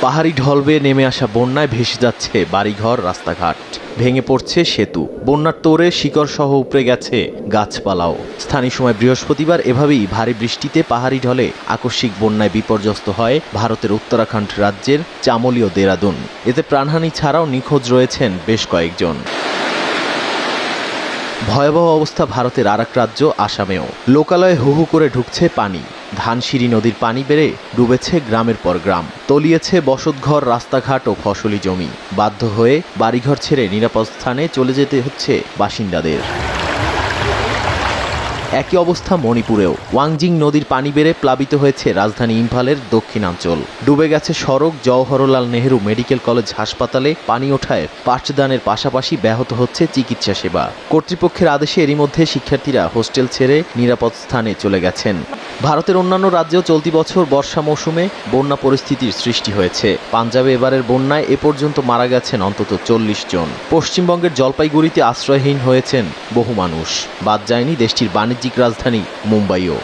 পাহাড়ি ঢল বেয়ে নেমে আসা বন্যায় ভেসে যাচ্ছে বাড়িঘর, রাস্তাঘাট। ভেঙে পড়ছে সেতু। বন্যার তোরে শিকড় সহ উপড়ে গেছে গাছপালাও। স্থানীয় সময় বৃহস্পতিবার এভাবেই ভারী বৃষ্টিতে পাহাড়ি ঢলে আকস্মিক বন্যায় বিপর্যস্ত হয় ভারতের উত্তরাখণ্ড রাজ্যের চামলি ও দেরাদুন। এতে প্রাণহানি ছাড়াও নিখোঁজ রয়েছেন বেশ কয়েকজন। ভয়াবহ অবস্থা ভারতের আরেক রাজ্য, আসামেও। লোকালয়ে হু হু করে ঢুকছে পানি। ধানসিঁড়ি নদীর পানি বেড়ে ডুবেছে গ্রামের পর গ্রাম। তলিয়েছে বসতঘর, রাস্তাঘাট ও ফসলি জমি। বাধ্য হয়ে বাড়িঘর ছেড়ে নিরাপদ স্থানে চলে যেতে হচ্ছে বাসিন্দাদের। একই অবস্থা মণিপুরেও। ওয়াংজিং নদীর পানি বেড়ে প্লাবিত হয়েছে রাজধানী ইম্ফালের দক্ষিণাঞ্চল। ডুবে গেছে সড়ক, জওহরলাল নেহেরু মেডিকেল কলেজ হাসপাতালে পানি ওঠায় পাঠদানের পাশাপাশি ব্যাহত হচ্ছে চিকিৎসা সেবা। কর্তৃপক্ষের আদেশে এরই মধ্যে শিক্ষার্থীরা হোস্টেল ছেড়ে নিরাপদ স্থানে চলে গেছেন। ভারতের অন্যান্য রাজ্যেও চলতি বছর বর্ষা মৌসুমে বন্যা পরিস্থিতির সৃষ্টি হয়েছে। পাঞ্জাবে এবারের বন্যায় এ পর্যন্ত মারা গেছেন অন্তত চল্লিশ জন। পশ্চিমবঙ্গের জলপাইগুড়িতে আশ্রয়হীন হয়েছেন বহু মানুষ। বাদ যায়নি দেশটির বাণিজ্যিক রাজধানী মুম্বাইও।